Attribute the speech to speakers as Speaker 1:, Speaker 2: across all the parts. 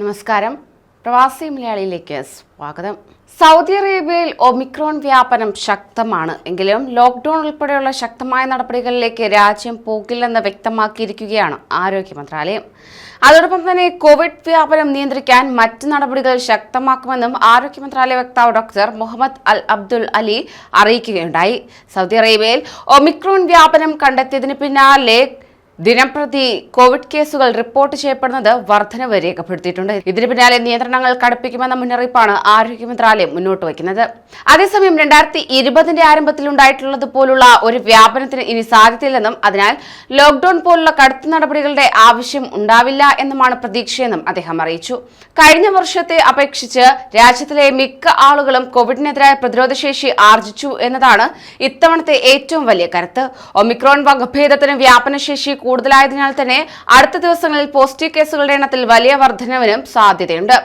Speaker 1: നമസ്കാരം. പ്രവാസി മലയാളിയിലേക്ക് സ്വാഗതം. സൗദി അറേബ്യയിൽ ഒമിക്രോൺ വ്യാപനം ശക്തമാണ്. എങ്കിലും ലോക്ക്ഡൌൺ ഉൾപ്പെടെയുള്ള ശക്തമായ നടപടികളിലേക്ക് രാജ്യം പോകില്ലെന്ന് വ്യക്തമാക്കിയിരിക്കുകയാണ് ആരോഗ്യ മന്ത്രാലയം. അതോടൊപ്പം തന്നെ കോവിഡ് വ്യാപനം നിയന്ത്രിക്കാൻ മറ്റ് നടപടികൾ ശക്തമാക്കുമെന്നും ആരോഗ്യ മന്ത്രാലയ വക്താവ് doctor Muhammad Al Abdul Ali അറിയിക്കുകയുണ്ടായി. Saudi അറേബ്യയിൽ ഒമിക്രോൺ വ്യാപനം കണ്ടെത്തിയതിന് പിന്നാലെ ദിനംപ്രതി കോവിഡ് കേസുകൾ റിപ്പോർട്ട് ചെയ്യപ്പെടുന്നത് വർധനവ് രേഖപ്പെടുത്തിയിട്ടുണ്ട്. ഇതിന് പിന്നാലെ നിയന്ത്രണങ്ങൾ കടുപ്പിക്കുമെന്ന മുന്നറിയിപ്പാണ് ആരോഗ്യ മന്ത്രാലയം മുന്നോട്ട് വയ്ക്കുന്നത്. അതേസമയം രണ്ടായിരത്തി ഇരുപതിന്റെ ആരംഭത്തിൽ ഉണ്ടായിട്ടുള്ളതുപോലുള്ള ഒരു വ്യാപനത്തിന് ഇനി സാധ്യതയില്ലെന്നും അതിനാൽ ലോക്ഡൌൺ പോലുള്ള കടുത്ത നടപടികളുടെ ആവശ്യം ഉണ്ടാവില്ല എന്നുമാണ് പ്രതീക്ഷയെന്നും അദ്ദേഹം അറിയിച്ചു. കഴിഞ്ഞ വർഷത്തെ അപേക്ഷിച്ച് രാജ്യത്തിലെ മിക്ക ആളുകളും കോവിഡിനെതിരായ പ്രതിരോധശേഷി ആർജിച്ചു എന്നതാണ് ഇത്തവണത്തെ ഏറ്റവും വലിയ കരുത്ത്. ഒമിക്രോൺ വകഭേദത്തിന് വ്യാപനശേഷി കൂടുതലായതിനാൽ തന്നെ അടുത്ത ദിവസങ്ങളിൽ പോസിറ്റീവ് കേസുകളുടെ എണ്ണത്തിൽ വലിയ വർധനവിനും സാധ്യതയുണ്ട്.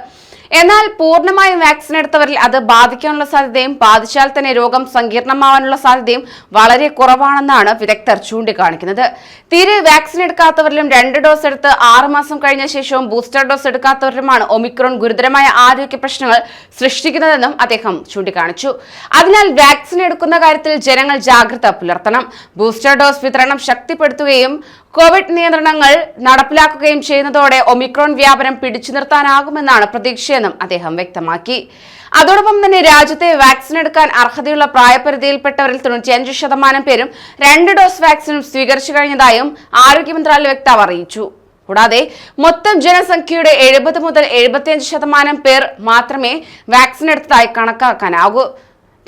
Speaker 1: എന്നാൽ പൂർണമായും വാക്സിൻ എടുത്തവരിൽ അത് ബാധിക്കാനുള്ള സാധ്യതയും ബാധിച്ചാൽ തന്നെ രോഗം സങ്കീർണമാവാനുള്ള സാധ്യതയും വളരെ കുറവാണെന്നാണ് വിദഗ്ധർ ചൂണ്ടിക്കാണിക്കുന്നത്. തീരെ വാക്സിൻ എടുക്കാത്തവരിലും രണ്ട് ഡോസ് എടുത്ത് ആറുമാസം കഴിഞ്ഞ ശേഷവും ബൂസ്റ്റർ ഡോസ് എടുക്കാത്തവരിലുമാണ് ഒമിക്രോൺ ഗുരുതരമായ ആരോഗ്യ പ്രശ്നങ്ങൾ സൃഷ്ടിക്കുന്നതെന്നും അദ്ദേഹം ചൂണ്ടിക്കാണിച്ചു. അതിനാൽ വാക്സിൻ എടുക്കുന്ന കാര്യത്തിൽ ജനങ്ങൾ ജാഗ്രത പുലർത്തണം. ബൂസ്റ്റർ ഡോസ് വിതരണം ശക്തിപ്പെടുത്തുകയും കോവിഡ് നിയന്ത്രണങ്ങൾ നടപ്പിലാക്കുകയും ചെയ്യുന്നതോടെ ഒമിക്രോൺ വ്യാപനം പിടിച്ചു നിർത്താനാകുമെന്നാണ് പ്രതീക്ഷയെന്നും അദ്ദേഹം വ്യക്തമാക്കി. അതോടൊപ്പം തന്നെ രാജ്യത്തെ വാക്സിൻ എടുക്കാൻ അർഹതയുള്ള പ്രായപരിധിയിൽപ്പെട്ടവരിൽ തൊണ്ണൂറ്റിയഞ്ച് ശതമാനം പേരും രണ്ട് ഡോസ് വാക്സിനും സ്വീകരിച്ചു കഴിഞ്ഞതായും ആരോഗ്യ മന്ത്രാലയ വക്താവ് അറിയിച്ചു. കൂടാതെ മൊത്തം ജനസംഖ്യയുടെ എഴുപത് മുതൽ എഴുപത്തിയഞ്ച് ശതമാനം പേർ മാത്രമേ വാക്സിൻ എടുത്തതായി കണക്കാക്കാനാകൂ.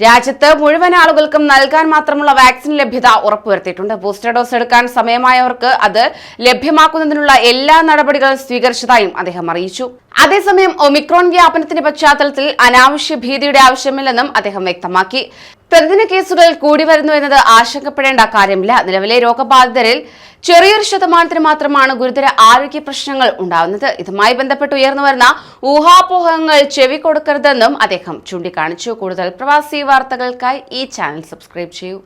Speaker 1: രാജ്യത്ത് മുഴുവൻ ആളുകൾക്കും നൽകാൻ മാത്രമുള്ള വാക്സിൻ ലഭ്യത ഉറപ്പുവരുത്തിയിട്ടുണ്ട്. ബൂസ്റ്റർ ഡോസ് എടുക്കാൻ സമയമായവർക്ക് അത് ലഭ്യമാക്കുന്നതിനുള്ള എല്ലാ നടപടികളും സ്വീകരിച്ചതായും അദ്ദേഹം അറിയിച്ചു. അതേസമയം ഒമിക്രോൺ വ്യാപനത്തിന്റെ പശ്ചാത്തലത്തിൽ അനാവശ്യ ഭീതിയുടെ ആവശ്യമില്ലെന്നും അദ്ദേഹം വ്യക്തമാക്കി. പ്രതിദിന കേസുകൾ കൂടി വരുന്നു എന്നത് ആശങ്കപ്പെടേണ്ട കാര്യമില്ല. നിലവിലെ രോഗബാധിതരിൽ ചെറിയൊരു ശതമാനത്തിന് മാത്രമാണ് ഗുരുതര ആരോഗ്യ പ്രശ്നങ്ങൾ ഉണ്ടാവുന്നത്. ഇതുമായി ബന്ധപ്പെട്ട് ഉയർന്നു വരുന്ന ഊഹാപോഹങ്ങൾ ചെവി കൊടുക്കരുതെന്നും അദ്ദേഹം ചൂണ്ടിക്കാണിച്ചു. കൂടുതൽ പ്രവാസി വാർത്തകൾക്കായി ഈ ചാനൽ സബ്സ്ക്രൈബ് ചെയ്യൂ.